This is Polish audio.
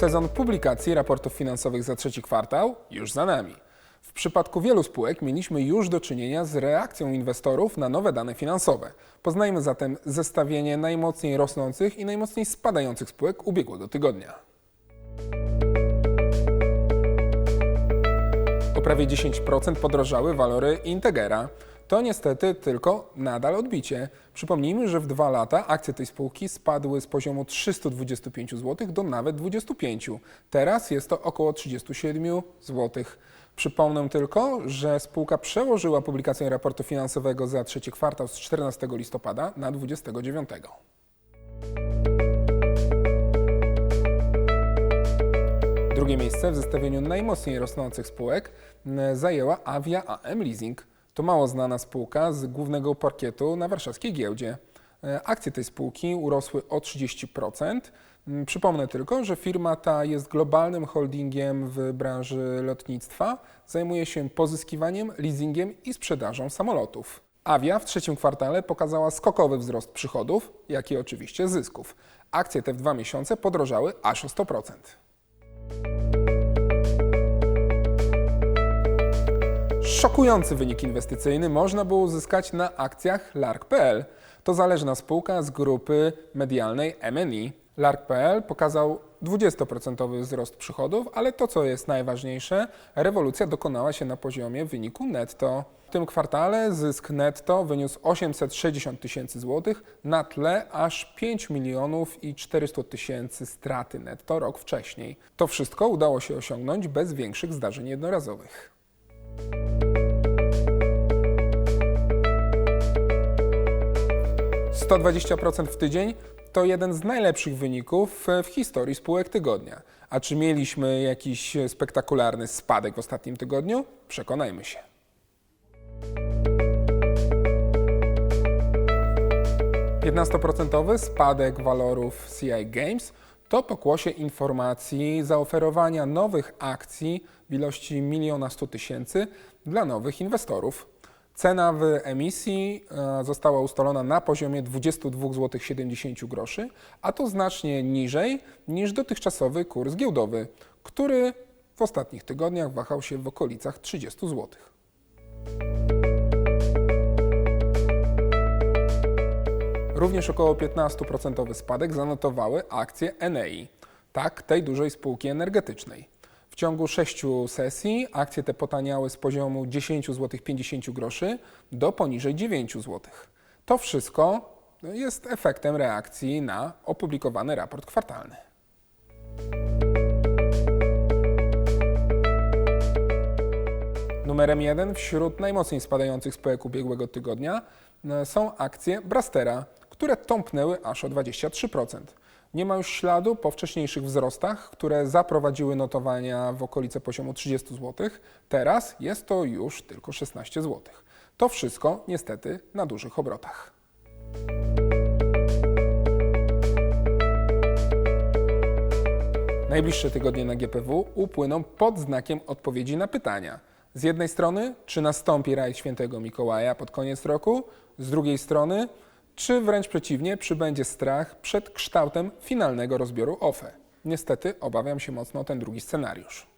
Sezon publikacji raportów finansowych za trzeci kwartał już za nami. W przypadku wielu spółek mieliśmy już do czynienia z reakcją inwestorów na nowe dane finansowe. Poznajmy zatem zestawienie najmocniej rosnących i najmocniej spadających spółek ubiegłego tygodnia. O prawie 10% podrożały walory Integera. To niestety tylko nadal odbicie. Przypomnijmy, że w dwa lata akcje tej spółki spadły z poziomu 325 zł do nawet 25. Teraz jest to około 37 zł. Przypomnę tylko, że spółka przełożyła publikację raportu finansowego za trzeci kwartał z 14 listopada na 29. Drugie miejsce w zestawieniu najmocniej rosnących spółek m, zajęła Avia AM Leasing. To mało znana spółka z głównego parkietu na warszawskiej giełdzie. E, Akcje tej spółki urosły o 30%. M, Przypomnę tylko, że firma ta jest globalnym holdingiem w branży lotnictwa. Zajmuje się pozyskiwaniem, leasingiem i sprzedażą samolotów. Avia w trzecim kwartale pokazała skokowy wzrost przychodów, jak i oczywiście zysków. Akcje te w dwa miesiące podrożały aż o 100%. Szokujący wynik inwestycyjny można było uzyskać na akcjach Lark.pl. To zależna spółka z grupy medialnej MNI. Lark.pl pokazał 20% wzrost przychodów, ale to co jest najważniejsze, rewolucja dokonała się na poziomie wyniku netto. W tym kwartale zysk netto wyniósł 860 tysięcy złotych na tle aż 5 milionów i 400 tysięcy straty netto rok wcześniej. To wszystko udało się osiągnąć bez większych zdarzeń jednorazowych. – 120% w tydzień to jeden z najlepszych wyników w historii spółek tygodnia. A czy mieliśmy jakiś spektakularny spadek w ostatnim tygodniu? Przekonajmy się. Piętnastoprocentowy spadek walorów CI Games to pokłosie informacji zaoferowania nowych akcji w ilości miliona 100 tysięcy dla nowych inwestorów. Cena w emisji e, została ustalona na poziomie 22,70 zł, a to znacznie niżej niż dotychczasowy kurs giełdowy, który w ostatnich tygodniach wahał się w okolicach 30 zł. Również około 15% spadek zanotowały akcje Enei, tak tej dużej spółki energetycznej. W ciągu 6 sesji akcje te potaniały z poziomu 10,50 zł do poniżej 9 zł. To wszystko jest efektem reakcji na opublikowany raport kwartalny. Numerem jeden wśród najmocniej spadających spółek ubiegłego tygodnia e, są akcje Brastera, które tąpnęły aż o 23%. Nie ma już śladu po wcześniejszych wzrostach, które zaprowadziły notowania w okolice poziomu 30 zł. Teraz jest to już tylko 16 zł. To wszystko niestety na dużych obrotach. Najbliższe tygodnie na GPW upłyną pod znakiem odpowiedzi na pytania. Z jednej strony, czy nastąpi rajd świętego Mikołaja pod koniec roku? Z drugiej strony, czy wręcz przeciwnie, przybędzie strach przed kształtem finalnego rozbioru OFE? Niestety obawiam się mocno o ten drugi scenariusz.